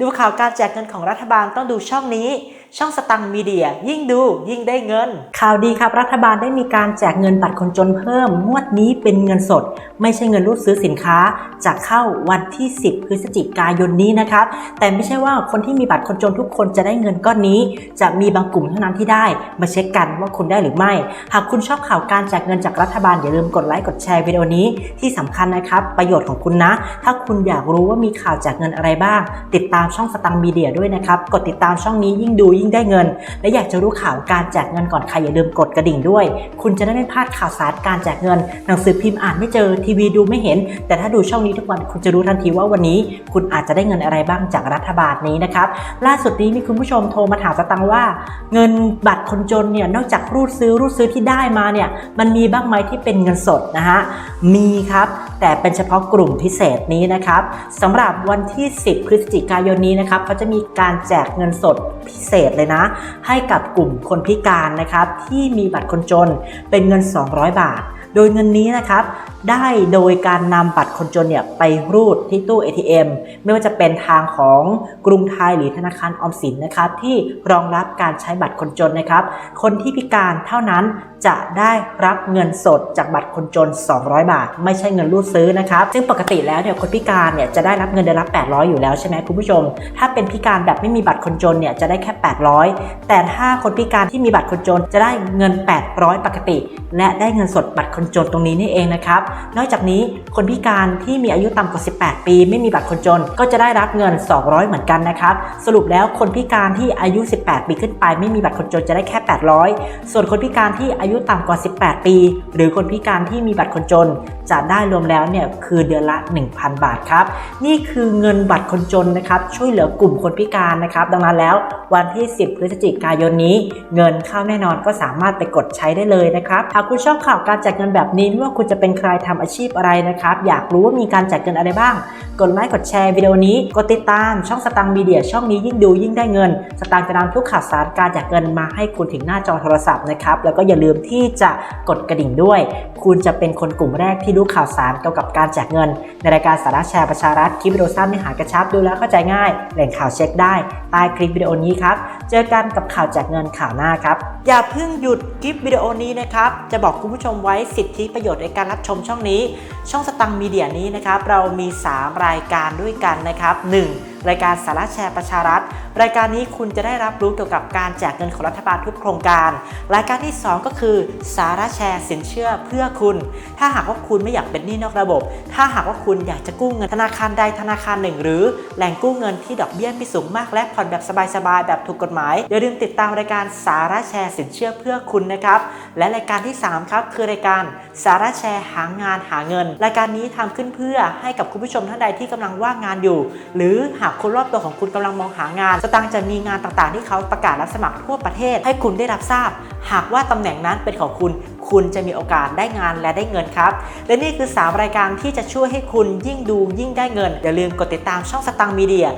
ดูข่าวการแจกเงินของรัฐบาลต้องดูช่องนี้ ช่องสตังค์มีเดีย ยิ่งดูยิ่งได้เงิน ข่าวดีครับรัฐบาลได้มีการแจกเงินบัตรคนจนเพิ่มงวดนี้เป็นเงินสด ไม่ใช่เงินรูดซื้อสินค้าจะเข้าวันที่ 10 พฤศจิกายนนี้นะครับ แต่ไม่ใช่ว่าคนที่มีบัตรคนจนทุกคนจะได้เงินก้อนนี้ จะมีบางกลุ่มเท่านั้นที่ได้ มาเช็คกันว่าคุณได้หรือไม่ หากคุณชอบข่าวการแจกเงินจากรัฐบาลอย่าลืมกดไลค์กดแชร์วิดีโอนี้ที่สำคัญนะครับ ประโยชน์ของคุณนะ ถ้าคุณอยากรู้ว่ามีข่าวแจกเงินอะไรบ้าง ติดตามช่องสตังค์มีเดียด้วยนะครับ กดติดตามช่องนี้ยิ่งดูยิ่งได้เงิน และอยากจะรู้ข่าวการแจกเงินก่อนใครอย่าลืมกดกระดิ่งด้วย คุณจะได้ไม่พลาดข่าวสารการแจกเงิน หนังสือพิมพ์อ่านไม่เจอทีวีดูไม่เห็น แต่ถ้าดูช่องนี้ทุกวันคุณจะรู้ทันทีว่าวันนี้ คุณอาจจะได้เงินอะไรบ้างจากรัฐบาลนี้นะครับ ล่าสุดนี้มีคุณผู้ชมโทรมาถามสตังว่า เงินบัตรคนจนเนี่ยนอกจากรูดซื้อรูดซื้อที่ได้มาเนี่ยมันมีบ้างไหมที่เป็นเงินสดนะฮะมีครับ แต่เป็นเฉพาะกลุ่มพิเศษนี้นะครับสำหรับวันที่ 10 พฤศจิกายนนี้นะครับเขาจะมีการแจกเงินสดพิเศษเลยนะ ให้กับกลุ่มคนพิการนะครับที่มีบัตรคนจนเป็นเงิน 200 บาท โดยเงินนี้นะครับได้โดยการนำบัตร คนจนเนี่ยไปรูดที่ตู้ ATM ไม่ว่าจะเป็นทางของกรุงไทยหรือธนาคารออมสินนะครับที่รองรับการใช้บัตรคนจนนะครับ คนที่พิการเท่านั้นจะได้รับเงินสดจากบัตรคนจน 200 บาท ไม่ใช่เงินรูดซื้อนะครับ ซึ่งปกติแล้วเนี่ยคนพิการเนี่ยจะได้รับเงินเดือนละ800 อยู่แล้วใช่ไหมคุณผู้ชม ถ้าเป็นพิการแบบไม่มีบัตรคนจนเนี่ยจะได้แค่ 800 แต่ถ้าคนพิการที่มีบัตรคนจนจะได้เงิน 800 ปกติ และได้เงินสดบัตรคนจนตรงนี้นี่เองนะครับ นอกจากนี้คนพิการที่มีอายุต่ำกว่า 18 ปี ไม่มีบัตรคนจน ก็จะได้รับเงิน 200 เหมือนกันนะครับ สรุปแล้วคนพิการที่อายุ 18 ปีขึ้นไป ไม่มีบัตรคนจนจะได้แค่ 800 ส่วนคนพิการที่อายุต่ำกว่า 18 ปี หรือคนพิการที่มีบัตรคนจน จะได้รวมแล้วเนี่ยคือเดือนละ 1,000 บาทครับ นี่คือเงินบัตรคนจนนะครับช่วยเหลือกลุ่มคนพิการนะครับ ดังนั้นแล้ววันที่ 10 พฤศจิกายนนี้ เงินเข้าแน่นอนก็สามารถไปกดใช้ได้เลยนะครับหากคุณชอบข่าวการแจกเงินแบบนี้ไม่ว่าคุณจะเป็นใครทำอาชีพอะไรนะครับ อยากรู้ว่ามีการแจกเงินอะไรบ้าง กดไลค์กดแชร์วิดีโอนี้กดติดตามช่องสตังค์มีเดียช่องนี้ยิ่งดูยิ่งได้เงิน สตังค์จะนำทุกข่าวสารการแจกเงินมาให้คุณถึงหน้าจอโทรศัพท์นะครับแล้วก็อย่าลืมที่จะกดกระดิ่งด้วย คุณจะเป็นคนกลุ่มแรกที่รู้ข่าวสารเกี่ยวกับการแจกเงิน ในรายการสาระแชร์ประชารัฐคลิปวิดีโอสั้นเนื้อหากระชับดูแล้วเข้าใจง่าย แหล่งข่าวเช็คได้ใต้คลิปวิดีโอนี้ครับ เจอกันกับข่าวแจกเงินข่าวหน้าครับ อย่าเพิ่งหยุดคลิปวิดีโอนี้นะครับ จะบอกคุณผู้ชมไว้สิทธิประโยชน์ในการรับชมช่องนี้ ช่องสตังค์มีเดียนี้นะครับเรามี 3 รายการด้วยกันนะครับ 1. รายการสาระแชร์ประชารัฐรายการนี้คุณจะได้รับรู้เกี่ยวกับการแจกเงินของรัฐบาลทุกโครงการ รายการที่ 2 ก็คือ สาระแชร์สินเชื่อเพื่อคุณ ถ้าหากว่าคุณไม่อยากเป็นหนี้นอกระบบ ถ้าหากว่าคุณอยากจะกู้เงินธนาคารใดธนาคารหนึ่ง หรือแหล่งกู้เงินที่ดอกเบี้ยไม่สูงมากและผ่อนแบบสบายๆแบบถูกกฎหมายอย่าลืมติดตามรายการสาระแชร์สินเชื่อเพื่อคุณนะครับและรายการที่ 3 ครับคือรายการสาระแชร์หางานหาเงิน รายการนี้ทำขึ้นเพื่อให้กับคุณผู้ชมท่านใดที่กำลังว่างงานอยู่ หรือหากคนรอบตัวของคุณกำลังมองหางานสตางค์จะมีงานต่างๆ ที่เขาประกาศรับสมัครทั่วประเทศ ให้คุณได้รับทราบ หากว่าตำแหน่งนั้นเป็นของคุณ คุณจะมีโอกาสได้งานและได้เงินครับ และนี่คือ 3 รายการที่จะช่วยให้คุณยิ่งดูยิ่งได้เงิน อย่าลืมกดติดตามช่องสตังค์มีเดีย